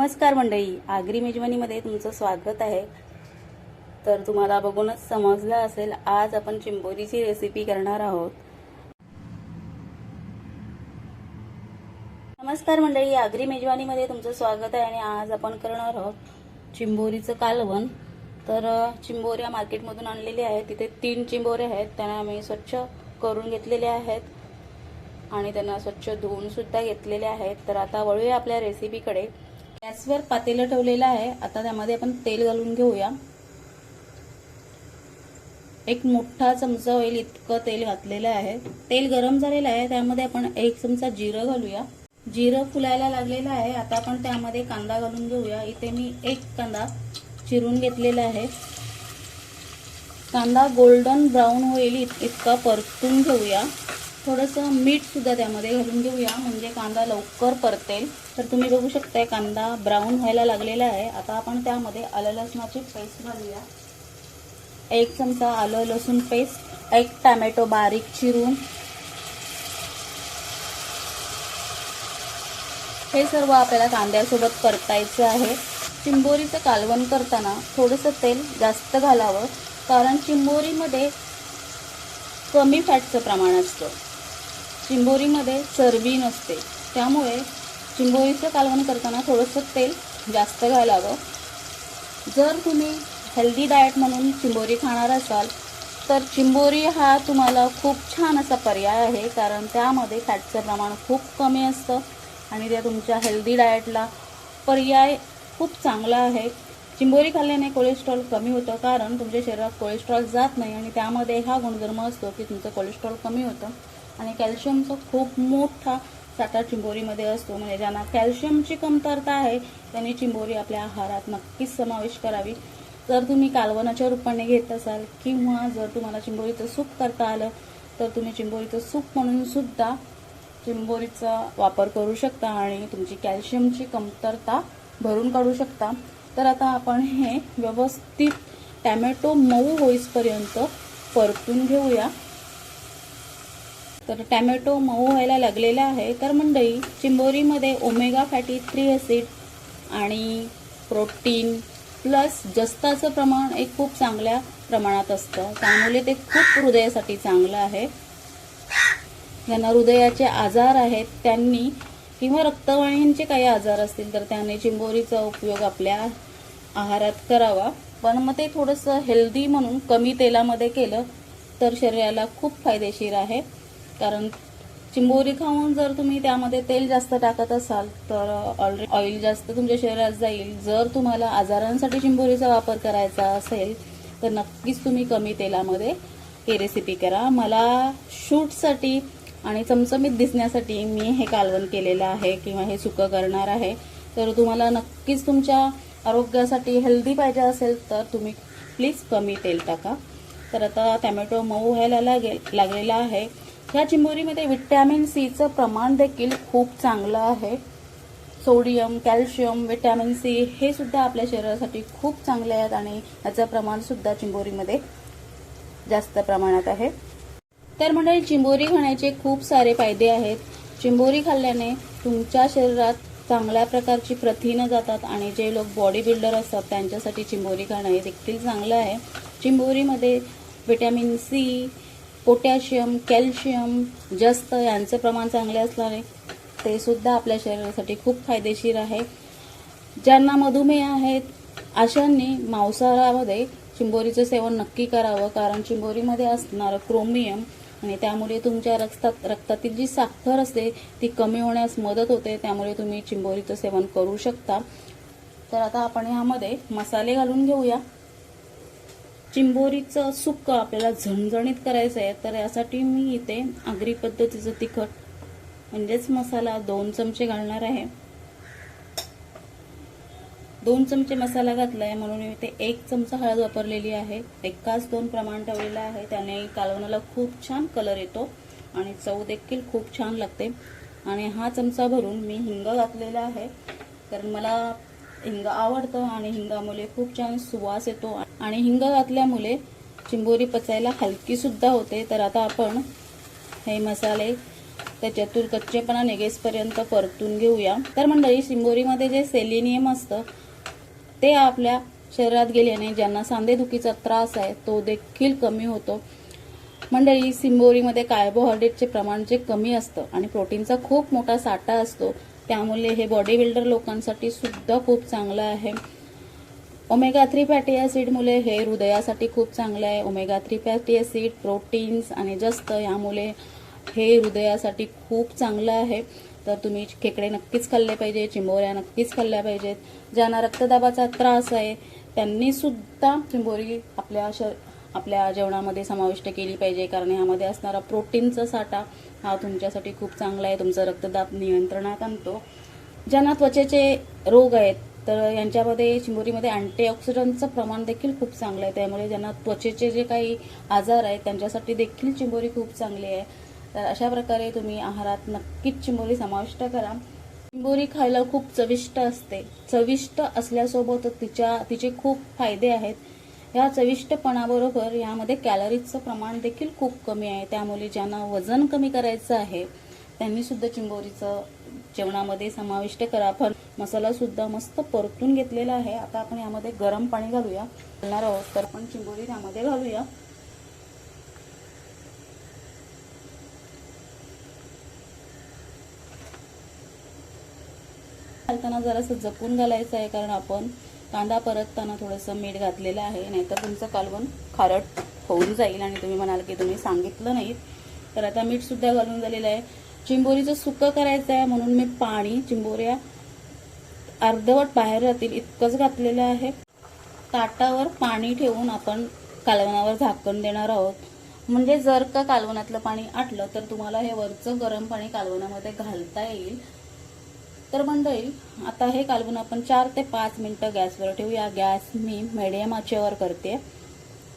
नमस्कार मंडळी. आगरी मेजवानीमध्ये तुमचं स्वागत आहे. तर तुम्हाला बघूनच समजलं असेल आज आपण चिंबोरीची रेसिपी करणार आहोत. नमस्कार मंडळी. आगरी मेजवानीमध्ये तुमचं स्वागत आहे आणि आज आपण करणार आहोत चिंबोरीचं कालवण. तर चिंबोऱ्या मार्केटमधून आणलेल्या आहेत. तिथे तीन चिंबोऱ्या आहेत. त्यांना आम्ही स्वच्छ करून घेतलेल्या आहेत. आणि त्यांना स्वच्छ धुवून सुद्धा घेतलेले आहेत. तर आता वळूया आपल्या रेसिपीकडे गॅसवर पातेलं ठेवलेलं आहे. आता त्यामध्ये आपण तेल घालून घेऊया. एक मोठा चमचा होईल इतकं तेल घातलेलं आहे. तेल गरम झालेलं आहे. त्यामध्ये आपण एक चमचा जिरं घालूया. जिरं फुलायला लागलेलं आहे. आता आपण त्यामध्ये कांदा घालून घेऊया. इथे मी एक कांदा चिरून घेतलेला आहे. कांदा गोल्डन ब्राऊन होईल इतका परतून घेऊया. थोडंसं मीठसुद्धा त्यामध्ये घालून घेऊया. म्हणजे कांदा लवकर परतेल. तर तुम्ही बघू शकताय कांदा ब्राऊन व्हायला लागलेला आहे. आता आपण त्यामध्ये आलं लसणाची पेस्ट घालूया. एक चमचा आलं लसूण पेस्ट एक टॅमॅटो बारीक चिरून. हे सर्व आपल्याला कांद्यासोबत परतायचं आहे. चिंबोरीचं कालवण करताना थोडंसं तेल जास्त घालावं कारण चिंबोरीमध्ये कमी फॅटचं प्रमाण असतं. चिंबोरीमध्ये चरबी नसते. त्यामुळे चिंबोरीचं कालवण करताना थोडंसं तेल जास्त घालावं जर तुम्ही हेल्दी डाएट म्हणून चिंबोरी खाणार असाल तर चिंबोरी हा तुम्हाला खूप छान असा पर्याय आहे कारण त्यामध्ये फॅटचं प्रमाण खूप कमी असतं आणि त्या तुमच्या हेल्दी डाएटला पर्याय खूप चांगला आहे. चिंबोरी खाल्ल्याने कोलेस्ट्रॉल कमी होतं कारण तुमच्या शरीरात कोलेस्ट्रॉल जात नाही आणि त्यामध्ये हा गुणधर्म असतो की तुमचं कोलेस्ट्रॉल कमी होतं आणि कॅल्शियमचा खूप मोठा साठा चिंबोरीमध्ये असतो. म्हणजे ज्यांना कॅल्शियमची कमतरता आहे त्यांनी चिंबोरी आपल्या आहारात नक्कीच समावेश करावी. जर तुम्ही कालवनाच्या रूपाने घेत असाल किंवा जर तुम्हाला चिंबोरीचं सूप करता आलं तर तुम्ही चिंबोरीचं सूप म्हणून सुद्धा चिंबोरीचा वापर करू शकता आणि तुमची कॅल्शियमची कमतरता भरून काढू शकता. तर आता आपण हे व्यवस्थित टॅमॅटो मऊ होईसपर्यंत परतून घेऊया. तर टॅमॅटो मऊ व्हायला लागलेला आहे. तर मंडई चिंबोरीमध्ये ओमेगा फॅटी थ्री ॲसिड आणि प्रोटीन प्लस जस्ताचं प्रमाण एक खूप चांगल्या प्रमाणात असतं. त्यामुळे ते खूप हृदयासाठी चांगलं आहे. ज्यांना हृदयाचे आजार आहेत त्यांनी किंवा रक्तवाहिनींचे काही आजार असतील तर त्याने चिंबोरीचा उपयोग आपल्या आहारात करावा. पण मग ते थोडंसं हेल्दी म्हणून कमी तेलामध्ये केलं तर शरीराला खूप फायदेशीर आहे. कारण चिंबोरी खाऊन जर तुम्ही त्यामध्ये तेल जास्त टाकत असाल तर ऑलरेडी ऑइल जास्त तुमच्या शरीरात जाईल. जर तुम्हाला आजारांसाठी चिंबोरीचा वापर करायचा असेल तर नक्कीच तुम्ही कमी तेलामध्ये ही रेसिपी करा. मला शूटसाठी आणि चमचमीत दिसण्यासाठी मी हे कालवण केलेलं आहे किंवा हे सुकं करणार आहे. तर तुम्हाला नक्कीच तुमच्या आरोग्यासाठी हेल्दी पाहिजे असेल तर तुम्ही प्लीज कमी तेल टाका. तर आता टॅमॅटो मऊ व्हायला लागेल लागलेला आहे. ह्या चिंबोरीमध्ये विटॅमिन सीचं प्रमाण देखील खूप चांगलं आहे. सोडियम कॅल्शियम विटॅमिन सी हे सुद्धा आपल्या शरीरासाठी खूप चांगले आहेत आणि याचं प्रमाण सुद्धा चिंबोरीमध्ये जास्त प्रमाणात आहे. तर मंडळी चिंबोरी खाण्याचे खूप सारे फायदे आहेत. चिंबोरी खाल्ल्याने तुमच्या शरीरात चांगल्या प्रकारची प्रथिनं जातात आणि जे लोक बॉडी बिल्डर असतात त्यांच्यासाठी चिंबोरी खाणं हे देखील चांगलं आहे. चिंबोरीमध्ये विटॅमिन सी पोटॅशियम कॅल्शियम जास्त यांचं प्रमाण चांगले असल्याने ते सुद्धा आपल्या शरीरासाठी खूप फायदेशीर आहे. ज्यांना मधुमेह आहेत अशांनी मांसाहारामध्ये चिंबोरीचं सेवन नक्की करावं कारण चिंबोरीमध्ये असणारं क्रोमियम आणि त्यामुळे तुमच्या रक्तात रक्तातील जी साखर असते ती कमी होण्यास मदत होते त्यामुळे तुम्ही चिंबोरीचं सेवन करू शकता. तर आता आपण ह्यामध्ये मसाले घालून घेऊया. चिंबोरीचं सुक्क आपल्याला झणझणीत करायचं आहे तर यासाठी मी इथे आगरी पद्धतीचं तिखट म्हणजेच मसाला दोन चमचे घालणार आहे. दोन चमचे मसाला घातलाय म्हणून मी इथे एक चमचा हळद वापरलेली आहे. एकाच दोन प्रमाण ठेवलेलं आहे त्याने कालवणाला खूप छान कलर येतो आणि चव देखील खूप छान लागते. आणि हा चमचा भरून मी हिंग घातलेला आहे. कारण मला हिंग आवडतं आणि हिंगामुळे खूप छान सुवास येतो. आणि हिंग घातल्यामुळे चिंबोरी पचायला हलकीसुद्धा होते. तर आता आपण हे मसाले त्याच्यातून कच्चेपणा निघेसपर्यंत परतून घेऊया. तर मंडळी शिंबोरीमध्ये जे सेलिनियम असतं ते आपल्या शरीरात गेल्याने ज्यांना सांधेदुखीचा त्रास आहे तो देखील कमी होतो. मंडळी सिंबोरीमध्ये कार्बोहायड्रेटचे प्रमाण जे कमी असतं आणि प्रोटीनचा खूप मोठा साठा असतो त्यामुळे हे बॉडी बिल्डर लोकांसाठी सुद्धा खूप चांगलं आहे. ओमेगा थ्री फॅटी ॲसिडमुळे हे हृदयासाठी खूप चांगलं आहे. Omega three fatty acid proteins आणि जास्त यामुळे हे हृदयासाठी खूप चांगलं आहे. तर तुम्ही खेकडे नक्कीच खाल्ले पाहिजे चिंबोऱ्या नक्कीच खाल्ल्या पाहिजेत. ज्यांना रक्तदाबाचा त्रास आहे त्यांनीसुद्धा चिंबोरी आपल्या श आपल्या जेवणामध्ये समाविष्ट केली पाहिजे. कारण यामध्ये असणारा प्रोटीनचा साठा हा तुमच्यासाठी खूप चांगला आहे. तुमचा रक्तदाब नियंत्रणात आणतो. ज्यांना त्वचेचे रोग आहेत तर यांच्यामध्ये चिंबोरीमध्ये अँटीऑक्सिडंटचं प्रमाण देखील खूप चांगलं आहे. त्यामुळे ज्यांना त्वचेचे जे काही आजार आहेत त्यांच्यासाठी देखील चिंबोरी खूप चांगली आहे. तर अशा प्रकारे तुम्ही आहारात नक्कीच चिंबोरी समाविष्ट करा. चिंबोरी खायला खूप चविष्ट असते. चविष्ट असल्यासोबत तिच्या तिचे खूप फायदे आहेत. या चविष्टपणाबरोबर यामध्ये कॅलरीजचं प्रमाण देखील खूप कमी आहे. त्यामुळे ज्यांना वजन कमी करायचं आहे त्यांनीसुद्धा चिंबोरीचं जेवणामध्ये समाविष्ट करा. पण मसाला सुद्धा मस्त परतून घेतलेला आहे. आता आपण यामध्ये गरम पाणी घालूया. घालणार आहोत तर आपण चिंबोरी त्यामध्ये घालूया. घालताना जरासं जपून घालायचं आहे कारण आपण कांदा परतताना थोडंसं मीठ घातलेलं आहे. नाहीतर तुमचं कालवण खारट होऊन जाईल आणि तुम्ही म्हणाल की तुम्ही सांगितलं नाहीत. तर आता मीठ सुद्धा घालून झालेलं आहे. चिंबोरीचं सुकं करायचं आहे म्हणून मी पाणी चिंबोऱ्या अर्धवट बाहेर राहतील इतकंच घातलेलं आहे. ताटावर पाणी ठेवून आपण कालवणावर झाकण देणार आहोत. म्हणजे जर का कालवणातलं पाणी आटलं तर तुम्हाला हे वरचं गरम पाणी कालवणामध्ये घालता येईल. तर मंडळी आता हे कालवण आपण चार ते पाच मिनटं गॅसवर ठेवूया. गॅस मी मिडियम आचेवर करते.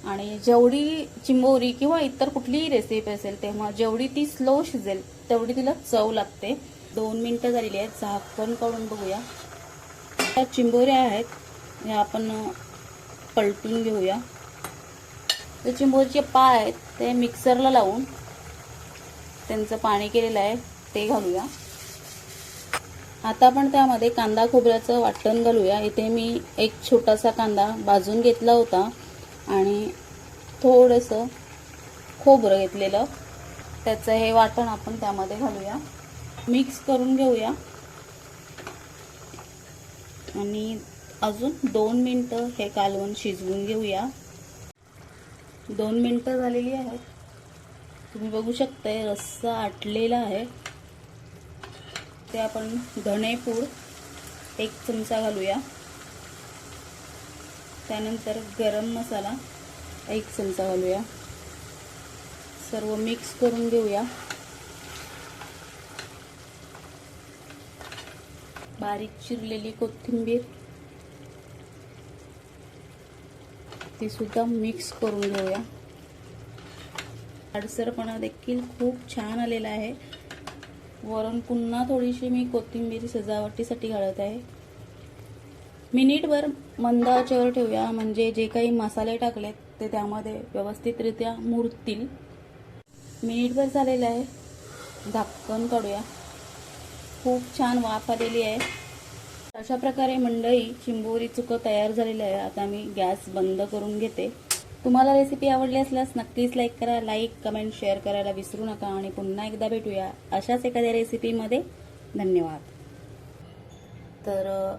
आणि जेवढी चिंबोरी किंवा इतर कुठलीही रेसिपी असेल तेव्हा जेवढी ती स्लो शिजेल तेवढी तिला चव लागते. दोन मिनटं झालेली आहेत झाकण काढून बघूया. त्या चिंबोऱ्या आहेत ह्या आपण पलटून घेऊया. ते चिंबोरीचे पाय आहेत ते मिक्सरला लावून त्यांचं पाणी केलेलं आहे ते घालूया. आता आपण त्यामध्ये कांदा खोबऱ्याचं वाटण घालूया. इथे मी एक छोटासा कांदा भाजून घेतला होता. आणि थोडंसं खोबरं घेतलेलं. त्याचं हे वाटण आपण त्यामध्ये घालूया. मिक्स करून घेऊया. आणि अजून दोन मिनटं हे कालवण शिजवून घेऊया. दोन मिनटं झालेली आहेत. तुम्ही बघू शकताय रस्सा आटलेला आहे. ते आपण धणेपूड एक चमचा घालूया. त्यानंतर गरम मसाला एक चमचा घालूया. सर्व मिक्स करून घेऊया. बारीक चिरलेली कोथिंबीर ती सुद्धा मिक्स करून घेऊया. अडसरपणा देखील खूप छान आलेला आहे. वरून पुन्हा थोडीशी मी कोथिंबीर सजावटीसाठी घालत आहे. मिनिटभर मंद आचेवर ठेवूया. म्हणजे जे काही मसाले टाकलेत ते त्यामध्ये व्यवस्थितरित्या मुरतील. मिनिटभर झालेलं आहे. झाकण काढूया. खूप छान वाफ आलेली आहे. अशा प्रकारे मंडई चिंबोरी चुकं तयार झालेलं आहे. आता मी गॅस बंद करून घेते. तुम्हाला रेसिपी आवडली असल्यास नक्कीच लाईक करा लाईक कमेंट शेअर करायला विसरू नका आणि पुन्हा एकदा भेटूया अशाच एखाद्या रेसिपीमध्ये धन्यवाद. तर